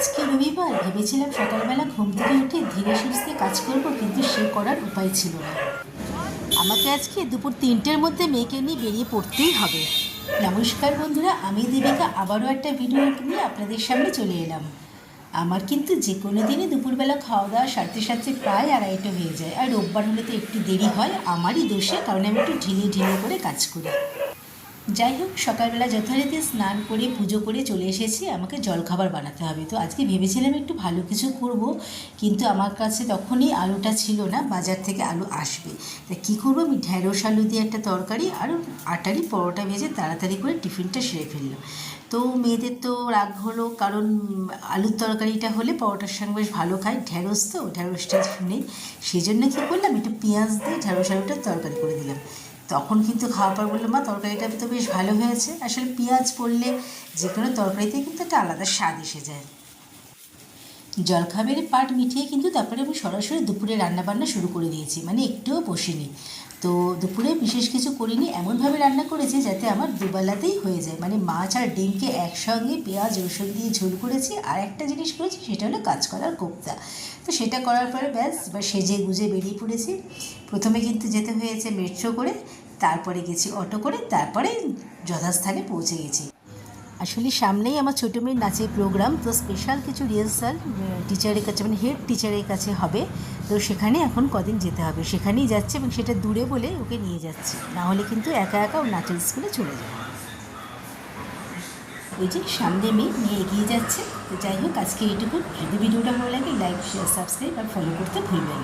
আজকে রবিবার ভেবেছিলাম সকালবেলা ঘুম থেকে উঠে ধীরে সুস্থে কাজ করব, কিন্তু সে করার উপায় ছিল না। আমাকে আজকে দুপুর তিনটের মধ্যে মেয়েকে নিয়ে বেরিয়ে পড়তেই হবে। নমস্কার বন্ধুরা, আমি দেবিকা। আবারও একটা ভিডিও নিয়ে আপনাদের সামনে চলে এলাম। আমার কিন্তু যে কোনো দিনই দুপুরবেলা খাওয়া দাওয়া সারতে সারতে প্রায় আড়াইটা হয়ে যায়। আর রোববার হলে তো একটু দেরি হয়, আমারই দোষে, কারণ আমি একটু ঢিলে ঢিলে করে কাজ করি। যাই হোক সকালবেলা যথারীতি স্নান করে, পুজো করে চলে এসেছি। আমাকে জলখাবার বানাতে হবে। তো আজকে ভেবেছিলাম একটু ভালো কিছু করব, কিন্তু আমার কাছে তখনই আলুটা ছিল না, বাজার থেকে আলু আসবে। তা কী করব? আমি ঢ্যাঁড়স আলু দিয়ে একটা তরকারি আর আটারি পরোটা ভেজে তাড়াতাড়ি করে টিফিনটা সেরে ফেললাম। তো মেয়েদের তো রাগ হলো, কারণ আলুর তরকারিটা হলে পরোটার সঙ্গে বেশ ভালো খায়। ঢ্যাঁড়স তো ঢ্যাঁড়সটা নেই। সেই জন্য কী করলাম, একটু পেঁয়াজ দিয়ে ঢ্যাঁড়স আলুটা তরকারি করে দিলাম। তখন কিন্তু খাওয়ার পর বললাম মা, তরকারিটা তো বেশ ভালো হয়েছে। আসলে পেঁয়াজ পড়লে যে কোনো তরকারিতে কিন্তু একটা আলাদা স্বাদ এসে যায়। জলখাবারের পাট মিটিয়ে কিন্তু তারপরে আমি সরাসরি দুপুরে রান্নাবান্না শুরু করে দিয়েছি মানে একটুও বসিনি। তো দুপুরে বিশেষ কিছু করিনি, এমনভাবে রান্না করেছি যাতে আমার দুবেলাতেই হয়ে যায়। মানে মাছ আর ডিমকে একসঙ্গে পেঁয়াজ, রসুন দিয়ে ঝোল করেছি, আর একটা জিনিস করেছি, সেটা হলো কাজ করার কোপ্তা। তো সেটা করার পরে ব্যাস বা সেজে গুজে বেরিয়ে পড়েছি। প্রথমে কিন্তু যেতে হয়েছে মেট্রো করে তারপরে গেছি অটো করে, তারপরে যথাস্থানে পৌঁছে গেছি। আসলে সামনেই আমার ছোটো মেয়ের নাচের প্রোগ্রাম তো স্পেশাল কিছু রিহার্সাল টিচারের কাছে মানে হেড টিচারের কাছে হবে। তো সেখানে এখন কদিন যেতে হবে? সেখানেই যাচ্ছে এবং সেটা দূরে বলে ওকে নিয়ে যাচ্ছে। না হলে কিন্তু একা একা ও নাচের স্কুলে চলে যাবে। ওই যে সামনে মেয়ে নিয়ে এগিয়ে যাচ্ছে। তো যাই হোক, আজকে এইটুকু। যদি ভিডিওটা ভালো লাগে লাইক শেয়ার সাবস্ক্রাইব আর ফলো করতে ভুলবেন